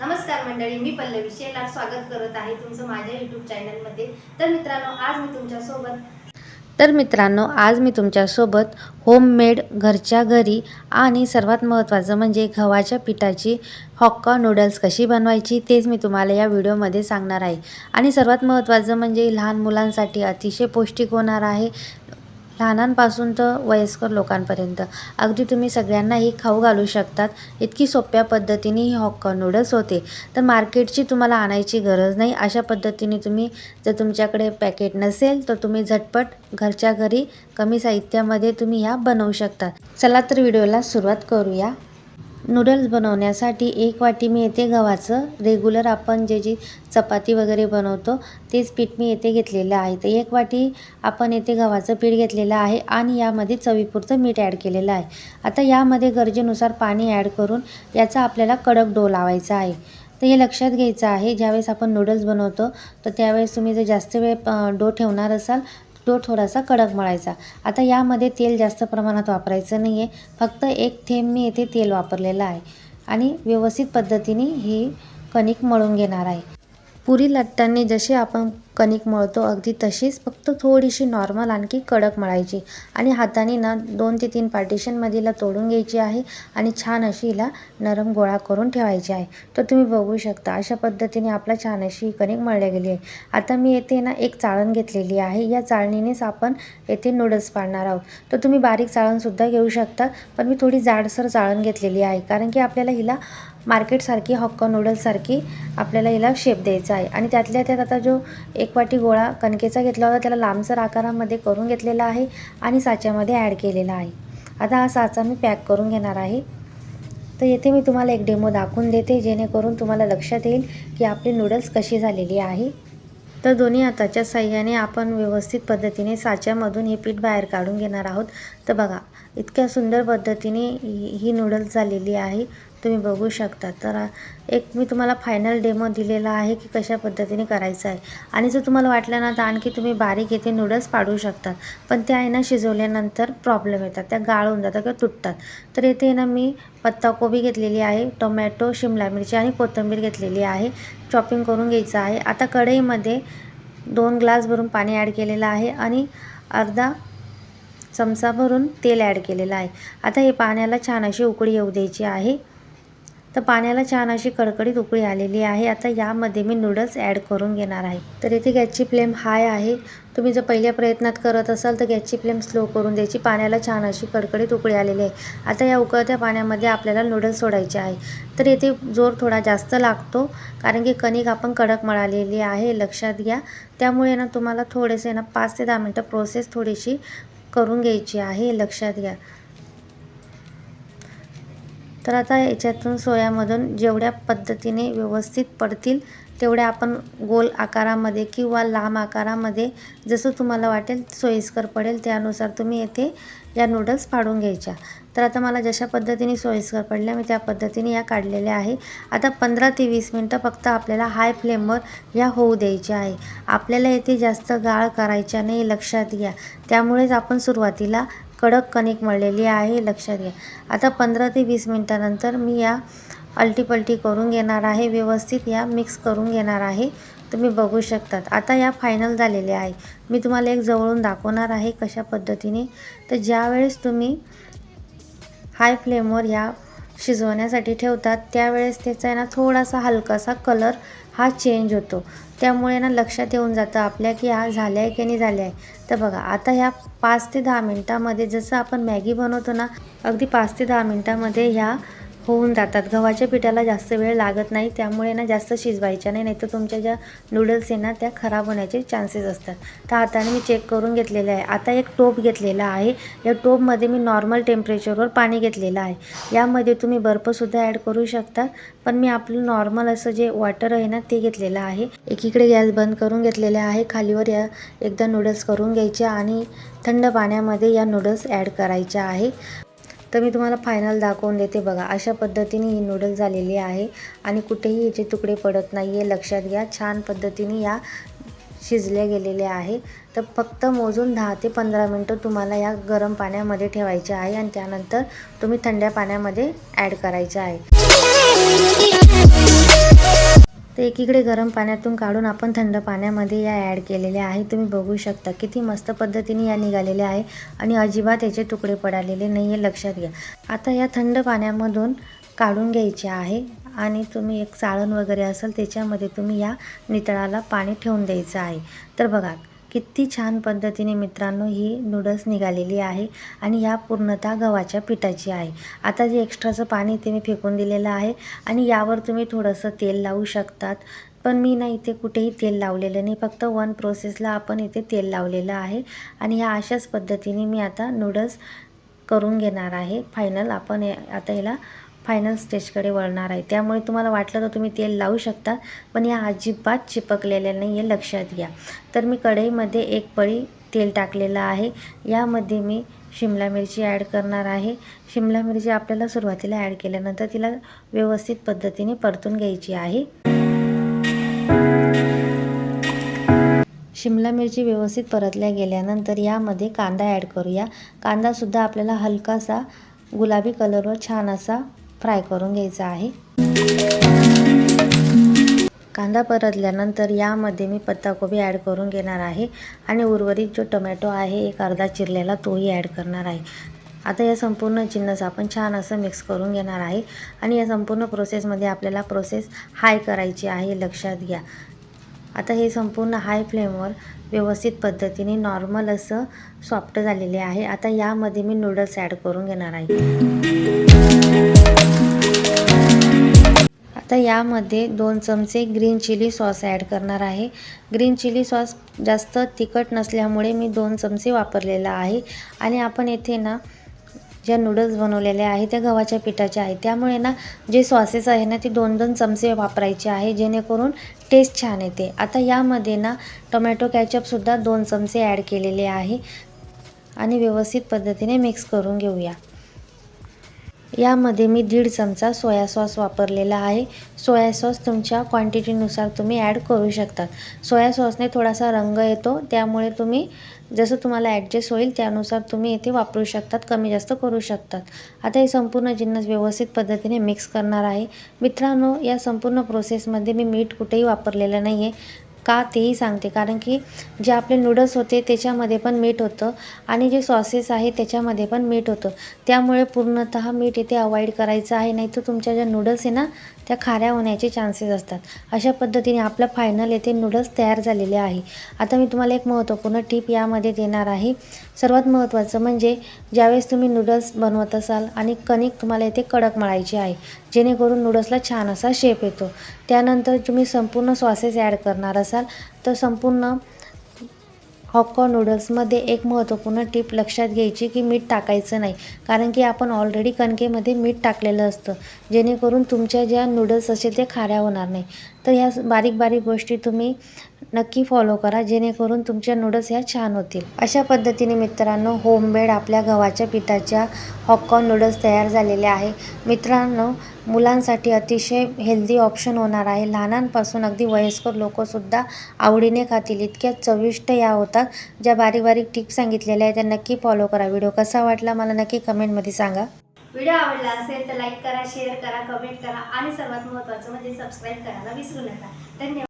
नमस्कार मंडळी मी पल्लवी शेलार स्वागत करत आहे तुमचं माझ्या यूट्यूब चॅनलमध्ये तर मित्रांनो आज मी तुमच्यासोबत तर मित्रांनो आज मी तुमच्यासोबत होममेड घरच्या घरी आणि सर्वात महत्त्वाचं म्हणजे गव्हाच्या पिठाची हॉक्का नूडल्स कशी बनवायची तेच मी तुम्हाला या व्हिडिओमध्ये सांगणार आहे. आणि सर्वात महत्त्वाचं म्हणजे लहान मुलांसाठी अतिशय पौष्टिक होणार आहे. लहानांपासून तर वयस्कर लोकांपर्यंत. अगदी तुम्ही सगळ्यांनाही खाऊ घालू शकतात. इतकी सोप्या पद्धतीने ही हॉक्का नूडल्स होते. तर मार्केटची तुम्हाला आणायची गरज नाही. अशा पद्धतीने तुम्ही जर तुमच्याकडे पॅकेट नसेल तर तुम्ही झटपट घरच्या घरी कमी साहित्यामध्ये तुम्ही ह्या बनवू शकता. चला तर व्हिडिओला सुरुवात करूया. नूडल्स बनवण्यासाठी एक वाटी मी येथे गव्हाचं रेग्युलर आपण जे जी चपाती वगैरे बनवतो तेच पीठ मी येथे घेतलेलं आहे. तर एक वाटी आपण येथे गव्हाचं पीठ घेतलेलं आहे आणि यामध्ये चवीपुरतं मीठ ॲड केलेलं आहे. आता यामध्ये गरजेनुसार पाणी ॲड करून याचा आपल्याला कडक डो लावायचा आहे. तर हे लक्षात घ्यायचं आहे ज्यावेळेस आपण नूडल्स बनवतो तर त्यावेळेस तुम्ही जर जास्त वेळ डो ठेवणार असाल तो थोडासा कडक मळायचा. आता यामध्ये तेल जास्त प्रमाणात वापरायचं नाही आहे फक्त एक थेंब मी येथे तेल वापरलेलं आहे. आणि व्यवस्थित पद्धतीने ही कणिक मळून घेणार आहे. पुरी लाटताना जसे आपण कणिक मळतो अगदी तशीच फक्त थोडीशी नॉर्मल आणखी कडक मळायची. आणि हाताने ना दोन ते तीन पार्टिशनमध्ये हिला तोडून घ्यायची आहे आणि छान अशी हिला नरम गोळा करून ठेवायची आहे. तर तुम्ही बघू शकता अशा पद्धतीने आपला छान अशी ही कणिक मळल्या गेली आहे. आता मी येथे ना एक चाळण घेतलेली आहे. या चाळणीनेच आपण येथे नूडल्स पाडणार आहोत. तर तुम्ही बारीक चाळणसुद्धा घेऊ शकता पण मी थोडी जाडसर चाळण घेतलेली आहे कारण की आपल्याला हिला मार्केटसारखी हॉक्का नूडल्ससारखी आपल्याला हिला शेप द्यायचा आहे. आणि त्यातल्या त्यात आता जो एक वाटी गोळा कणकेचा घेतला होता. त्याला लांबसर आकारामध्ये करून घेतलेला आहे आणि साच्यामध्ये ॲड केलेला आहे. आता हा साचा मी पॅक करून घेणार आहे. तर येथे मी तुम्हाला एक डेमो दाखवून देते जेणेकरून तुम्हाला लक्षात येईल की आपली नूडल्स कशी झालेली आहे. तर दोन्ही हाताच्या साह्याने आपण व्यवस्थित पद्धतीने साच्यामधून हे पीठ बाहेर काढून घेणार आहोत. तर बघा इतक्या सुंदर पद्धतीने ही ही नूडल्स झालेली आहे. तुम्ही बघू शकता. तर एक मी तुम्हाला फायनल डेमो दिलेला आहे की कशा पद्धतीने करायचं आहे. आणि जर तुम्हाला वाटलं ना तर आणखी तुम्ही बारीक येथे नूडल्स पाडू शकतात पण त्या आहे ना शिजवल्यानंतर प्रॉब्लेम येतात. त्या गाळून जातात किंवा तुटतात. तर येथे ना मी पत्ताकोबी घेतलेली आहे टोमॅटो शिमला मिरची आणि कोथिंबीर घेतलेली आहे. चॉपिंग करून घ्यायचं आहे. आता कढईमध्ये दोन ग्लास भरून पाणी ॲड केलेलं आहे आणि अर्धा चमचा भरून तेल ॲड केलेलं आहे. आता हे पाण्याला छान अशी उकळी येऊ द्यायची आहे. तर पाण्याला छान अशी कडकडीत उकळी आलेली आहे. आता यामध्ये मी नूडल्स ॲड करून घेणार आहे. तर इथे गॅसची फ्लेम हाय आहे. तुम्ही जर पहिल्या प्रयत्नात करत असाल तर गॅसची फ्लेम स्लो करून द्यायची. पाण्याला छान अशी कडकडीत उकळी आलेली आहे. आता या उकळत्या पाण्यामध्ये आपल्याला नूडल्स सोडायचे आहे. तर येथे जोर थोडा जास्त लागतो कारण की कणिक आपण कडक मळालेली आहे लक्षात घ्या. त्यामुळे ना तुम्हाला थोडेसे ना पाच ते दहा मिनटं प्रोसेस थोडीशी करून घ्यायची आहे लक्षात घ्या. तर आता याच्यातून सोयामधून जेवढ्या पद्धतीने व्यवस्थित पडतील तेवढ्या आपण गोल आकारामध्ये किंवा लांब आकारामध्ये जसं तुम्हाला वाटेल सोयीस्कर पडेल त्यानुसार तुम्ही येथे या नूडल्स पाडून घ्यायच्या. तर आता मला जशा पद्धतीने सोयीस्कर पडल्या मी त्या पद्धतीने या काढलेल्या आहे. आता पंधरा ते वीस मिनटं फक्त आपल्याला हाय फ्लेमवर या होऊ द्यायच्या आहे. आपल्याला येथे जास्त गाळ करायच्या नाही लक्षात घ्या. त्यामुळेच आपण सुरुवातीला कडक कणिक मळलेली आहे लक्षात घ्या. आता पंधरा ते वीस मिनटानंतर मी या अलटीपलटी करून घेणार आहे व्यवस्थित या मिक्स करून घेणार आहे. तुम्ही बघू शकतात. आता या फायनल झालेल्या आहे. मी तुम्हाला एक जवळून दाखवणार आहे कशा पद्धतीने. तर ज्यावेळेस तुम्ही हाय फ्लेमवर ह्या शिजवण्यासाठी ठेवतात त्यावेळेस त्याचा आहे ना थोडासा हलकासा कलर हा चेंज होतो. त्यामुळे ना लक्षात येऊन जातं आपल्या की हा झाल्या आहे की नाही झालं आहे तर बघा आता ह्या पाच ते दहा मिनटामध्ये जसं आपण मॅगी बनवतो ना अगदी पाच ते दहा मिनटामध्ये ह्या होऊन जातात. गव्हाच्या पिठाला जास्त वेळ लागत नाही त्यामुळे ना जास्त शिजवायच्या नाही नाहीतर तुमच्या ज्या नूडल्स आहे ना त्या खराब होण्याचे चान्सेस असतात. तर हाताने मी चेक करून घेतलेले आहे. आता एक टोप घेतलेला आहे. या टोपमध्ये मी नॉर्मल टेम्परेचरवर पाणी घेतलेलं आहे. यामध्ये तुम्ही बर्फसुद्धा ॲड करू शकता पण मी आपलं नॉर्मल असं जे वॉटर आहे ना ते घेतलेलं आहे. एकीकडे गॅस बंद करून घेतलेला आहे. खालीवर या एकदा नूडल्स करून घ्यायच्या आणि थंड पाण्यामध्ये या नूडल्स ॲड करायच्या आहे. तर मी तुम्हाला फायनल दाखवून देते बघा. अशा पद्धतीने ही नूडल्स झालेली आहे. आणि कुठेही याचे तुकडे पडत नाही आहे लक्षात घ्या छान पद्धतीने या शिजल्या गेलेल्या आहे. तर फक्त मोजून दहा ते पंधरा मिनटं तुम्हाला या गरम पाण्यामध्ये ठेवायचे आहे आणि त्यानंतर तुम्ही थंड्या पाण्यामध्ये ॲड करायचे आहे. तर एकीकडे गरम पाण्यातून काढून आपण थंड पाण्यामध्ये या ॲड केलेल्या आहे. तुम्ही बघू शकता किती मस्त पद्धतीने या निघालेल्या आहे आणि अजिबात याचे तुकडे पडालेले नाही आहे लक्षात घ्या. आता या थंड पाण्यामधून काढून घ्यायचे आहे आणि तुम्ही एक चाळण वगैरे असेल त्याच्यामध्ये तुम्ही या नितळाला पाणी ठेवून द्यायचं आहे. तर बघा किती छान पद्धतीने मित्रांनो ही नूडल्स निघालेली आहे आणि ह्या पूर्णतः गव्हाच्या पिठाची आहे. आता जे एक्स्ट्राचं पाणी ते मी फेकून दिलेलं आहे आणि यावर तुम्ही थोडंसं तेल लावू शकतात. पण मी ना इथे कुठेही तेल लावलेलं नाही. फक्त वन प्रोसेसला आपण इथे तेल लावलेलं आहे आणि ह्या अशाच पद्धतीने मी आता नूडल्स करून घेणार आहे. फायनल आपण आता याला फायनल स्टेजकडे वळणार आहे. त्यामुळे तुम्हाला वाटलं तर तुम्ही तेल लावू शकता पण या अजिबात चिपकलेल्या नाही आहे लक्षात घ्या. तर मी कढईमध्ये एक पळी तेल टाकलेलं आहे. यामध्ये मी शिमला मिरची ॲड करणार आहे. शिमला मिरची आपल्याला सुरुवातीला ॲड केल्यानंतर तिला व्यवस्थित पद्धतीने परतून घ्यायची आहे. शिमला मिरची व्यवस्थित परतल्या गेल्यानंतर यामध्ये कांदा ॲड करूया. कांदासुद्धा आपल्याला हलकासा गुलाबी कलरवर छान असा फ्राय करून घ्यायचा आहे. कांदा परतल्यानंतर यामध्ये मी पत्ताकोबी ॲड करून घेणार आहे आणि उर्वरित जो टोमॅटो आहे एक अर्धा चिरलेला तोही ॲड करणार आहे. आता या संपूर्ण जिन्नस आपण छान असं मिक्स करून घेणार आहे आणि या संपूर्ण प्रोसेसमध्ये आपल्याला प्रोसेस हाय करायची आहे लक्षात घ्या. आता हे संपूर्ण हाय फ्लेमवर व्यवस्थित पद्धतीने नॉर्मल असं सॉफ्ट झालेले आहे. आता यामध्ये मी नूडल्स ॲड करून घेणार आहे. आता यामध्ये दोन चमचे ग्रीन चिली सॉस ॲड करणार आहे. ग्रीन चिली सॉस जास्त तिखट नसल्यामुळे मी दोन चमचे वापरलेला आहे. आणि आपण येथे ना ज्या नूडल्स बनवलेल्या आहे त्या गव्हाच्या पिठाच्या आहे त्यामुळे ना जे सॉसेस आहे ना ते दोन दोन चमचे वापरायचे आहे जेणेकरून टेस्ट छान येते. आता यामध्ये ना टोमॅटो कॅचअपसुद्धा दोन चमचे ॲड केलेले आहे. आणि व्यवस्थित पद्धतीने मिक्स करून घेऊया. यामध्ये मी दीड चमचा सोया सॉस वापरलेला आहे. सोया सॉस तुमच्या क्वांटिटीनुसार तुम्ही ॲड करू शकतात सोया सॉसने थोडासा रंग येतो त्यामुळे तुम्ही जसं तुम्हाला ॲडजस्ट होईल त्यानुसार तुम्ही इथे वापरू शकतात कमी जास्त करू शकतात. आता हे संपूर्ण जिन्नस व्यवस्थित पद्धतीने मिक्स करणार आहे. मित्रांनो या संपूर्ण प्रोसेसमध्ये मी मीठ कुठेही वापरलेलं नाही आहे का तेही सांगते. कारण की जे आपले नूडल्स होते त्याच्यामध्ये पण मीठ होतं आणि जे सॉसेस आहे त्याच्यामध्ये पण मीठ होतं. त्यामुळे पूर्णतः मीठ इथे अवॉइड करायचं आहे. नाही तर तुमच्या ज्या नूडल्स आहे ना त्या खाऱ्या होण्याचे चान्सेस असतात. अशा पद्धतीने आपलं फायनल येथे नूडल्स तयार झालेले आहे. आता मी तुम्हाला एक महत्त्वपूर्ण टीप यामध्ये देणार आहे. सर्वात महत्त्वाचं म्हणजे ज्यावेळेस तुम्ही नूडल्स बनवत असाल आणि कणिक तुम्हाला इथे कडक मळायची आहे जेणेकरून नूडल्सला छान असा शेप येतो. त्यानंतर तुम्ही संपूर्ण सॉसेस ॲड करणार असाल तर संपूर्ण हॉपकॉर्न नूडल्समध्ये एक महत्त्वपूर्ण टीप लक्षात घ्यायची की मीठ टाकायचं नाही. कारण की आपण ऑलरेडी कणकेमध्ये मीठ टाकलेलं असतं. जेणेकरून तुमच्या ज्या नूडल्स असेल ते खाऱ्या होणार नाही. तर ह्या बारीक बारीक गोष्टी तुम्ही नक्की फॉलो करा जेणेकरून तुमच्या नूडल्स ह्या छान होतील. अशा पद्धतीने मित्रांनो होममेड आपल्या गव्हाच्या पिठाच्या हॉपकॉर्न नूडल्स तयार झालेले आहे. मित्रांनो मुलांसाठी अतिशय हेल्दी ऑप्शन होणार आहे. लहानांपासून अगदी वयस्कर लोकंसुद्धा आवडीने खातील. इतक्या चविष्ट या होतात. ज्या बारीक बारीक टिप्स सांगितलेल्या आहेत त्या नक्की फॉलो करा. व्हिडिओ कसा वाटला मला नक्की कमेंटमध्ये सांगा. व्हिडिओ आवडला असेल तर लाईक करा शेअर करा कमेंट करा आणि सर्वात महत्त्वाचं म्हणजे सबस्क्राईब करायला विसरू नका. धन्यवाद.